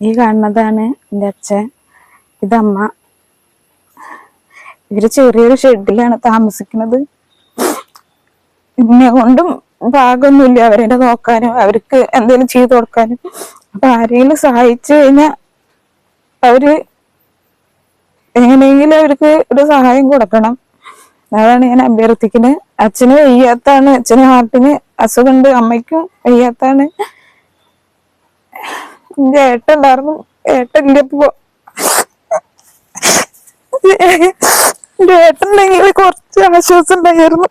ഈ കാണുന്നതാണ് എന്റെ അച്ഛൻ. ഇതമ്മ. ഇവർ ചെറിയൊരു ഷെഡിലാണ് താമസിക്കുന്നത്. എന്നെ കൊണ്ടും ഭാഗമൊന്നുമില്ല. അവരെ നോക്കാനും അവർക്ക് എന്തെങ്കിലും ചെയ്തു കൊടുക്കാനും. അപ്പൊ ആരെങ്കിലും സഹായിച്ചു കഴിഞ്ഞാൽ അവർ എങ്ങനെയെങ്കിലും അവർക്ക് ഒരു സഹായം കൊടുക്കണം. അതാണ് ഞാൻ അഭ്യർത്ഥിക്കുന്നത്. അച്ഛന് വയ്യാത്താണ്. അച്ഛന് ഹാർട്ടിന് അസുഖമുണ്ട്. അമ്മയ്ക്കും വയ്യാത്താണ്. എന്റെ ഏട്ടുണ്ടായിരുന്നു ഏട്ടന്റെ ഇപ്പൊ എന്റെ ഏട്ടനുണ്ടെങ്കിൽ കുറച്ച് ആശ്വാസം ഉണ്ടായിരുന്നു.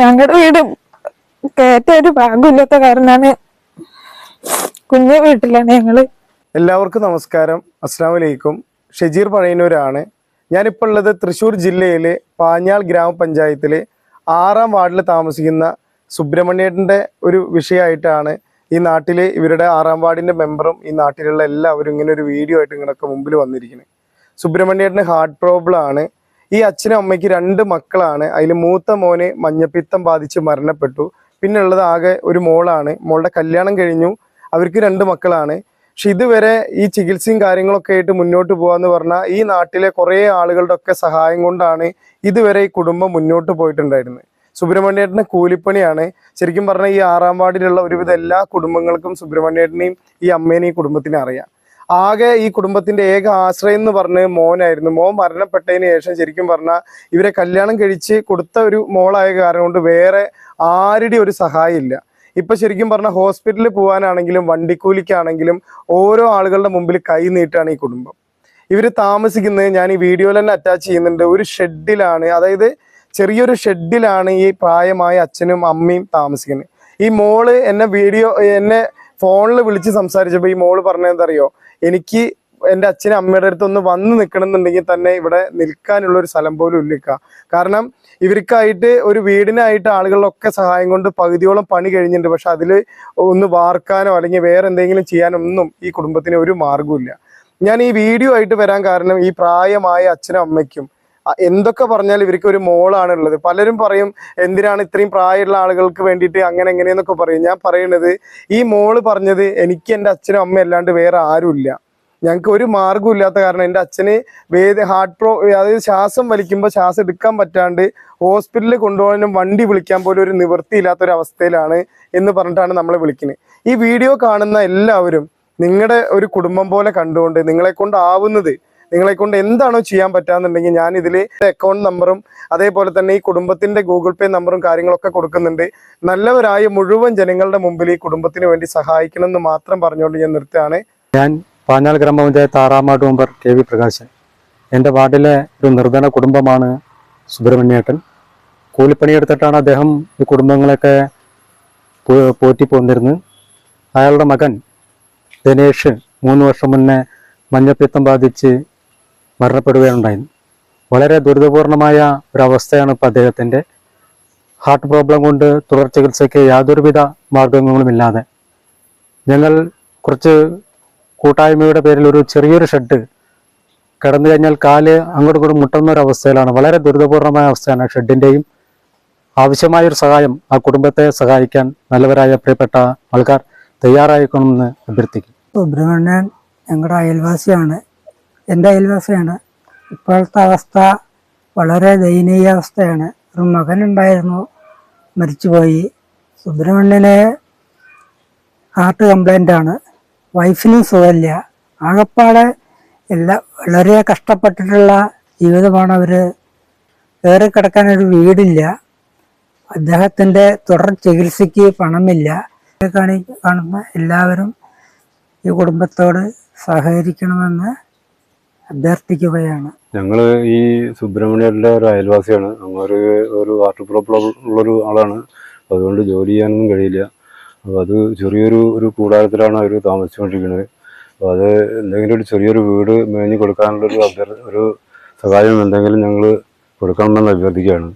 ഞങ്ങളുടെ വീട് കേറ്റ ഒരു ഭാഗമില്ലാത്ത കാരണമാണ്. കുഞ്ഞു വീട്ടിലാണ് ഞങ്ങൾ. എല്ലാവർക്കും നമസ്കാരം. അസ്സാം വലൈക്കും ഷെജീർ പഴയനൂരാണ് ഞാനിപ്പോൾ ഉള്ളത് തൃശ്ശൂർ ജില്ലയിലെ പാഞ്ഞാൾ ഗ്രാമപഞ്ചായത്തിലെ ആറാം വാർഡിൽ താമസിക്കുന്ന സുബ്രഹ്മണ്യേട്ടന്റെ ഒരു വിഷയമായിട്ടാണ് ഈ നാട്ടിൽ ഇവരുടെ ആറാം വാർഡിന്റെ മെമ്പറും ഈ നാട്ടിലുള്ള എല്ലാവരും ഇങ്ങനെ ഒരു വീഡിയോ ആയിട്ട് ഇങ്ങനെയൊക്കെ മുമ്പിൽ വന്നിരിക്കുന്നത്. സുബ്രഹ്മണ്യേട്ടന് ഹാർട്ട് പ്രോബ്ലം ആണ്. ഈ അച്ഛനും അമ്മയ്ക്ക് രണ്ട് മക്കളാണ്. അതിൽ മൂത്ത മോന് മഞ്ഞപ്പിത്തം ബാധിച്ച് മരണപ്പെട്ടു. പിന്നെ ഉള്ളത് ആകെ ഒരു മോളാണ്. മോളുടെ കല്യാണം കഴിഞ്ഞു. അവർക്ക് രണ്ട് മക്കളാണ്. പക്ഷെ ഇതുവരെ ഈ ചികിത്സയും കാര്യങ്ങളൊക്കെ ആയിട്ട് മുന്നോട്ട് പോകാന്ന് പറഞ്ഞാൽ ഈ നാട്ടിലെ കുറേ ആളുകളുടെ ഒക്കെ സഹായം കൊണ്ടാണ് ഇതുവരെ ഈ കുടുംബം മുന്നോട്ട് പോയിട്ടുണ്ടായിരുന്നത്. സുബ്രഹ്മണ്യേട്ടന് കൂലിപ്പണിയാണ്. ശരിക്കും പറഞ്ഞാൽ ഈ ആറാം വാർഡിലുള്ള ഒരുവിധ എല്ലാ കുടുംബങ്ങൾക്കും സുബ്രഹ്മണ്യേട്ടനെയും ഈ അമ്മേനെയും കുടുംബത്തിനെ അറിയാം. ആകെ ഈ കുടുംബത്തിന്റെ ഏക ആശ്രയം എന്ന് പറഞ്ഞ് മോനായിരുന്നു. മോൻ മരണപ്പെട്ടതിന് ശേഷം ശരിക്കും പറഞ്ഞാൽ ഇവരെ കല്യാണം കഴിച്ച് കൊടുത്ത ഒരു മോളായ കാരണം കൊണ്ട് വേറെ ആരുടെ ഒരു സഹായം ഇല്ല. ഇപ്പൊ ശരിക്കും പറഞ്ഞാൽ ഹോസ്പിറ്റലിൽ പോകാനാണെങ്കിലും വണ്ടിക്കൂലിക്കാണെങ്കിലും ഓരോ ആളുകളുടെ മുമ്പിൽ കൈ നീട്ടാണ് ഈ കുടുംബം. ഇവർ താമസിക്കുന്നത് ഞാൻ ഈ വീഡിയോയിൽ തന്നെ അറ്റാച്ച് ചെയ്യുന്നുണ്ട്. ഒരു ഷെഡിലാണ്. അതായത് ചെറിയൊരു ഷെഡിലാണ് ഈ പ്രായമായ അച്ഛനും അമ്മയും താമസിക്കുന്നത്. ഈ മോൾ എന്നെ വീഡിയോ എന്നെ ഫോണിൽ വിളിച്ച് സംസാരിച്ചപ്പോൾ ഈ മോൾ പറഞ്ഞതെന്തറിയോ എനിക്ക് എന്റെ അച്ഛനും അമ്മയുടെ അടുത്ത് ഒന്ന് വന്ന് നിൽക്കണമെന്നുണ്ടെങ്കിൽ തന്നെ ഇവിടെ നിൽക്കാനുള്ള ഒരു സ്ഥലം പോലും ഇല്ലിക്ക. കാരണം ഇവർക്കായിട്ട് ഒരു വീടിനായിട്ട് ആളുകളിലൊക്കെ സഹായം കൊണ്ട് പകുതിയോളം പണി കഴിഞ്ഞിട്ടുണ്ട്. പക്ഷെ അതിൽ ഒന്ന് വാർക്കാനോ അല്ലെങ്കിൽ വേറെ എന്തെങ്കിലും ചെയ്യാനൊന്നും ഈ കുടുംബത്തിന് ഒരു മാർഗവുമില്ല ഞാൻ ഈ വീഡിയോ ആയിട്ട് വരാൻ കാരണം ഈ പ്രായമായ അച്ഛനും അമ്മയ്ക്കും എന്തൊക്കെ പറഞ്ഞാൽ ഇവർക്ക് ഒരു മോളാണ് ഉള്ളത്. പലരും പറയും എന്തിനാണ് ഇത്രയും പ്രായമുള്ള ആളുകൾക്ക് വേണ്ടിയിട്ട് അങ്ങനെ എങ്ങനെയെന്നൊക്കെ പറയും. ഞാൻ പറയുന്നത് ഈ മോൾ പറഞ്ഞത് എനിക്ക് എന്റെ അച്ഛനും അമ്മ അല്ലാണ്ട് വേറെ ആരുമില്ല. ഞങ്ങൾക്ക് ഒരു മാർഗവും ഇല്ലാത്ത കാരണം എന്റെ അച്ഛന് വേദ ഹാർട്ട് പ്രോ അതായത് ശ്വാസം വലിക്കുമ്പോൾ ശ്വാസം എടുക്കാൻ പറ്റാണ്ട് ഹോസ്പിറ്റലിൽ കൊണ്ടുപോകാനും വണ്ടി വിളിക്കാൻ പോലും ഒരു നിവൃത്തിയില്ലാത്ത ഒരു അവസ്ഥയിലാണ് എന്ന് പറഞ്ഞിട്ടാണ് നമ്മളെ വിളിക്കുന്നത് ഈ വീഡിയോ കാണുന്ന എല്ലാവരും നിങ്ങളുടെ ഒരു കുടുംബം പോലെ കണ്ടുകൊണ്ട് നിങ്ങളെ കൊണ്ടാവുന്നത് നിങ്ങളെ കൊണ്ട് എന്താണോ ചെയ്യാൻ പറ്റാന്നുണ്ടെങ്കിൽ ഞാൻ ഇതിൽ അക്കൗണ്ട് നമ്പറും അതേപോലെ തന്നെ ഈ കുടുംബത്തിന്റെ ഗൂഗിൾ പേ നമ്പറും കാര്യങ്ങളൊക്കെ കൊടുക്കുന്നുണ്ട്. നല്ലവരായ മുഴുവൻ ജനങ്ങളുടെ മുമ്പിൽ ഈ കുടുംബത്തിന് വേണ്ടി സഹായിക്കണം എന്ന് മാത്രം പറഞ്ഞുകൊണ്ട് ഞാൻ നിർത്തുകയാണ്. ഞാൻ പാഞ്ഞാൽ ഗ്രാമപഞ്ചായത്ത് ആറാം ward member K V Prakashan. എന്റെ വാർഡിലെ ഒരു നിർധന കുടുംബമാണ് സുബ്രഹ്മണ്യേട്ടൻ. കൂലിപ്പണിയെടുത്തിട്ടാണ് അദ്ദേഹം ഈ കുടുംബങ്ങളൊക്കെ പോറ്റി പോന്നിരുന്നത്. അയാളുടെ മകൻ ദിനേഷ് മൂന്ന് വർഷം മുന്നേ മഞ്ഞപ്പിത്തം ബാധിച്ച് മരണപ്പെടുകയുണ്ടായി. വളരെ ദുരിതപൂർണമായ ഒരവസ്ഥയാണ് ഇപ്പോൾ അദ്ദേഹത്തിന്റെ ഹാർട്ട് പ്രോബ്ലം കൊണ്ട് തുടർ ചികിത്സയ്ക്ക് യാതൊരുവിധ മാർഗങ്ങളുമില്ലാതെ. ഞങ്ങൾ കുറച്ച് കൂട്ടായ്മയുടെ പേരിൽ ഒരു ചെറിയൊരു ഷെഡ് കിടന്നു കഴിഞ്ഞാൽ കാൽ അങ്ങോട്ടും ഇങ്ങോട്ടും മുട്ടുന്ന ഒരു അവസ്ഥയിലാണ് വളരെ ദുരിതപൂർണമായ അവസ്ഥയാണ് ഷെഡിന്റെയും ആവശ്യമായ ഒരു സഹായം ആ കുടുംബത്തെ സഹായിക്കാൻ നല്ലവരായ പ്രിയപ്പെട്ട ആൾക്കാർ തയ്യാറായിക്കണമെന്ന് അഭ്യർത്ഥിക്കും സുബ്രഹ്മണ്യൻ ഞങ്ങളുടെ അയൽവാസിയാണ്. എന്റെ അയൽവാസിയാണ്. ഇപ്പോഴത്തെ അവസ്ഥ വളരെ ദയനീയ അവസ്ഥയാണ് ഒരു മകനുണ്ടായിരുന്നു. മരിച്ചുപോയി. സുബ്രഹ്മണ്യന് ഹാർട്ട് കംപ്ലൈന്റ് ആണ്. വൈഫിനും സുഖമില്ല. ആകപ്പാടെ എല്ലാ വളരെ കഷ്ടപ്പെട്ടിട്ടുള്ള ജീവിതമാണ് അവർ കയറി കിടക്കാനൊരു വീടില്ല. അദ്ദേഹത്തിന്റെ തുടർ ചികിത്സയ്ക്ക് പണമില്ല. കാണി കാണുന്ന എല്ലാവരും ഈ കുടുംബത്തോട് സഹകരിക്കണമെന്ന് അഭ്യർത്ഥിക്കുകയാണ്. ഞങ്ങൾ ഈ സുബ്രഹ്മണ്യരുടെ ഒരു അയൽവാസിയാണ്. അങ്ങൊരു ഒരു വാട്ടർ പ്രോബ്ലം ഉള്ളൊരു ആളാണ്. അതുകൊണ്ട് ജോലി ചെയ്യാനൊന്നും കഴിയില്ല. അപ്പോൾ അത് ചെറിയൊരു ഒരു കൂടാരത്തിലാണ് അവർ താമസിച്ചുകൊണ്ടിരിക്കുന്നത്. അപ്പോൾ അത് എന്തെങ്കിലും ഒരു ചെറിയൊരു വീട് മേഞ്ഞ് കൊടുക്കാനുള്ളൊരു അഭ്യർ ഒരു സഹായം എന്തെങ്കിലും ഞങ്ങൾ കൊടുക്കണമെന്ന് അഭ്യർത്ഥിക്കുകയാണ്.